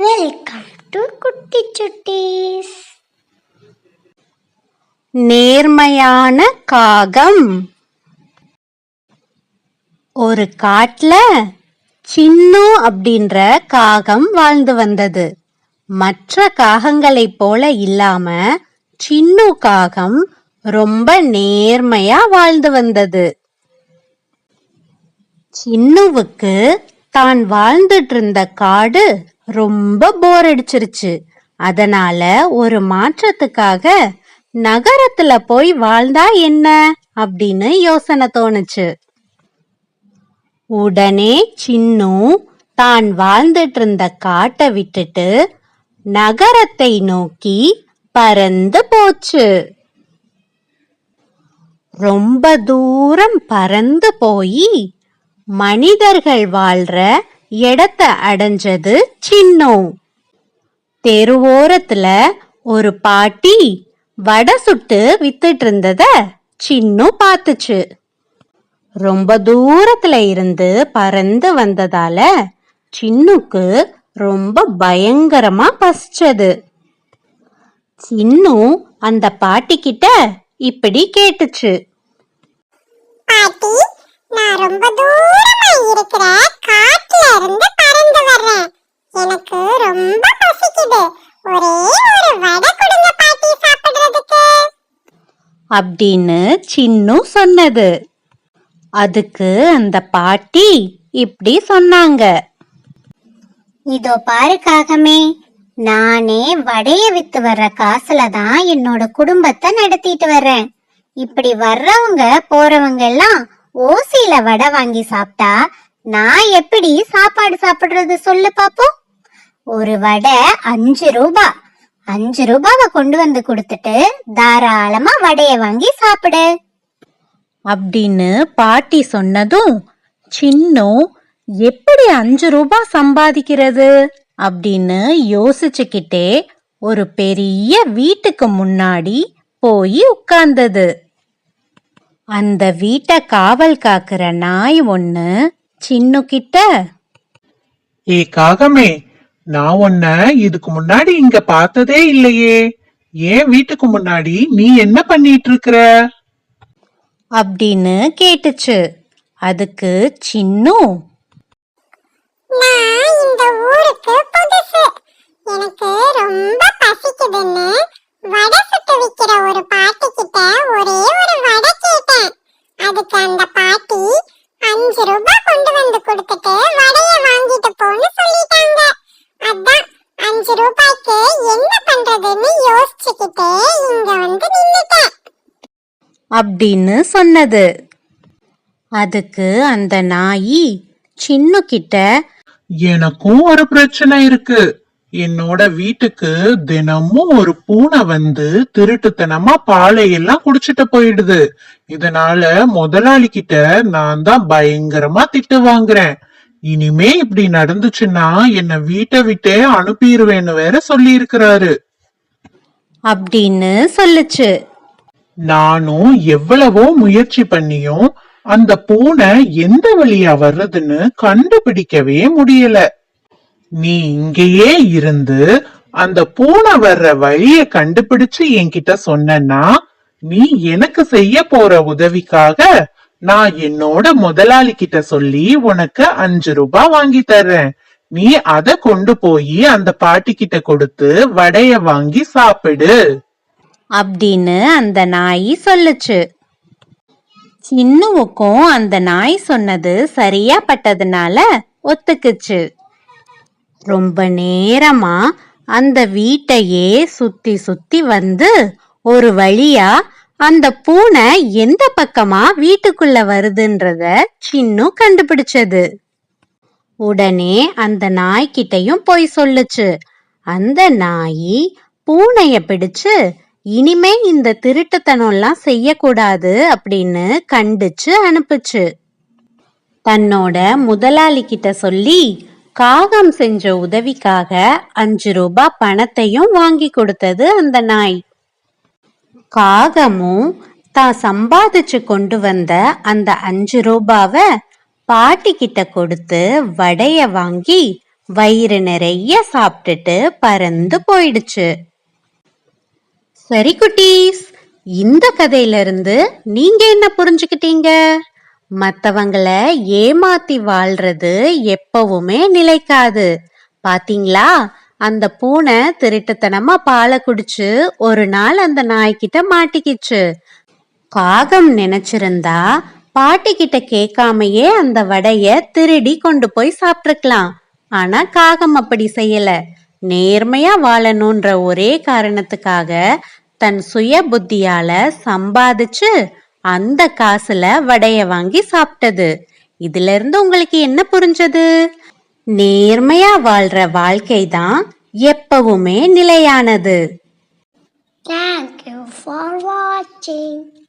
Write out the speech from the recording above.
Welcome to குட்டி சுட்டீஸ் நேர்மையான காகம். ஒரு காட்டுல சின்னு அப்படின்ற காகம் வாழ்ந்து வந்தது. மற்ற காகங்களைப் போல இல்லாம சின்னு காகம் ரொம்ப நேர்மையா வாழ்ந்து வந்தது. சின்னுவுக்கு தான் வாழ்ந்துட்டு இருந்த காடு ரொம்ப போர் அடிச்சிருச்சு. அதனால ஒரு மாற்றத்துக்காக நகரத்துல போய் வாழ்ந்தா என்ன? அப்படின்னு யோசனை தோணுச்சு. உடனே சின்னு தான் வாழ்ந்துட்டு இருந்த காட்டை விட்டுட்டு நகரத்தை நோக்கி பறந்து போச்சு. ரொம்ப தூரம் பறந்து போய் மனிதர்கள் வாழ்ற இடத்த அடைஞ்சது சின்னம். தெருவோரத்துல ஒரு பாட்டி வடை சுட்டு வித்துட்டு இருந்தத சின்னம் பார்த்துச்சு. ரொம்ப தூரத்துல இருந்து பறந்து வந்ததால சின்னுக்கு ரொம்ப பயங்கரமா பசிச்சது. சின்னு அந்த பாட்டி கிட்ட இப்படி கேட்டுச்சு. பாட்டி நான் ரொம்ப தூரமா இருக்கிற இருந்து பறந்து வர்றேன். எனக்கு ரொம்ப பசிக்குது. ஒரே ஒரு வடை கொடுங்க பாட்டி சாப்பிடுறதுக்கு. அப்படின்னு சின்னு சொன்னது. அதுக்கு அந்த பாட்டி இப்படி சொன்னாங்க. இதோ பாரு காகமே நானே வடைய வித்து வர்ற காசுல தான் என்னோட குடும்பத்தை நடத்திட்டு வர்றேன். இப்படி வர்றவங்க போறவங்க எல்லாம் ஓசியில வடை வாங்கி சாப்பிட்டா நான் எப்படி சாப்பாடு சாப்பிடுறது சொல்லு பாப்போம். ஒரு வடை அஞ்சு ரூபா. அஞ்சு ரூபாவை கொண்டு வந்து கொடுத்துட்டு தாராளமா வடைய வாங்கி சாப்பிடு. அப்படின்னு பாட்டி சொன்னதும் சின்னு எப்படி அஞ்சு ரூபாய் சம்பாதிக்கிறது? அப்படின்னு யோசிச்சுக்கிட்டே ஒரு பெரிய வீட்டுக்கு முன்னாடி போய் உட்கார்ந்தது. அந்த வீட்டை காவல் காக்கிற நாய் ஒன்று சின்னு கிட்ட ஏ காகமே நான் உன்ன இதுக்கு முன்னாடி இங்க பார்த்ததே இல்லையே. ஏன் வீட்டுக்கு முன்னாடி நீ என்ன பண்ணிட்டு இருக்கிற அப்படின்னு கேட்டுச்சு. அதுக்கு சின்னு. நான் இந்த ஊருக்கு புதுசு. அப்படின்னு சொன்னது. அதுக்கு அந்த நாயி சின்னு கிட்ட எனக்கும் ஒரு பிரச்சனை இருக்கு. என்னோட வீட்டுக்கு தினமும் ஒரு பூனை வந்து திருட்டுத்தனமா பாலை எல்லாம் குடிச்சிட்டு போயிடுது. இதனால முதலாளி கிட்ட நான் தான் பயங்கரமா திட்டு வாங்குறேன். இனிமே இப்படி நடந்துச்சுன்னா என்ன வீட்டை விட்டே அனுப்பிடுவேன்னு வேற சொல்லி இருக்கிறாரு அப்படின்னு சொல்லுச்சு. நானும் எவ்வளவோ முயற்சி பண்ணியும் அந்த பூனை எந்த வழியா வர்றதுன்னு கண்டுபிடிக்கவே முடியல. நீ இங்கேயே இருந்து அந்த பூனை வர்ற வழிய கண்டுபிடிச்சு என்கிட்ட சொன்னா நீ எனக்கு செய்ய போற உதவிக்காக நான் என்னோட முதலாளி கிட்ட சொல்லி உனக்கு அஞ்சு ரூபாய் வாங்கி தர்றேன். நீ அத கொண்டு போய் அந்த பாட்டி கிட்ட கொடுத்து வடைய வாங்கி சாப்பிடு. அப்படின்னு அந்த நாய் சொல்லுச்சு. சின்னுவுக்கும் அந்த நாய் சொன்னது சரியா பட்டதுனால ஒத்துக்குச்சு. ரொம்ப நேரமா அந்த வீட்டையே சுத்தி சுத்தி வந்து ஒரு வழியா அந்த பூனை எந்த பக்கமா வீட்டுக்குள்ள வருதுன்றத சின்னு கண்டுபிடிச்சது. உடனே அந்த நாய்கிட்டையும் போய் சொல்லுச்சு. அந்த நாய் பூனைய பிடிச்சு இனிமே இந்த திருட்டுத்தனம்லாம் செய்யக்கூடாது அப்படின்னு கண்டிச்சு அனுப்புச்சு. தன்னோட முதலாளி கிட்ட சொல்லி காகம் செஞ்ச உதவிக்காக அஞ்சு ரூபாய் பணத்தையும் வாங்கி கொடுத்தது அந்த நாய். காகமும் தான் சம்பாதிச்சு கொண்டு வந்த அந்த அஞ்சு ரூபாவை பாட்டி கிட்ட கொடுத்து வடைய வாங்கி வயிறு நிறைய சாப்பிட்டுட்டு பறந்து போயிடுச்சு. சரி குட்டீஸ் இந்த கதையிலிருந்து நீங்க என்ன புரிஞ்சுக்கிட்டீங்க? மத்தவங்களை ஏமாத்தி வாழ்றது எப்பவுமே நிலைக்காது. பாத்தீங்களா? அந்த பூனை திருட்டுத்தனமா பாலை குடிச்சு ஒரு நாள் அந்த நாய்க்கிட்ட மாட்டிக்கிச்சு. காகம் நினைச்சிருந்தா பாட்டி கிட்ட கேட்காமயே அந்த வடைய திருடி கொண்டு போய் சாப்பிட்டுருக்கலாம். ஆனா காகம் அப்படி செய்யல. நேர்மையா வாழணுன்ற ஒரே காரணத்துக்காக தன் சுய புத்தியால சம்பாதிச்சு அந்த காசுல வடைய வாங்கி சாப்பிட்டது. இதுல இருந்து உங்களுக்கு என்ன புரிஞ்சது? நேர்மையா வாழ்ற வாழ்க்கை தான் எப்பவுமே நிலையானது. Thank you for watching.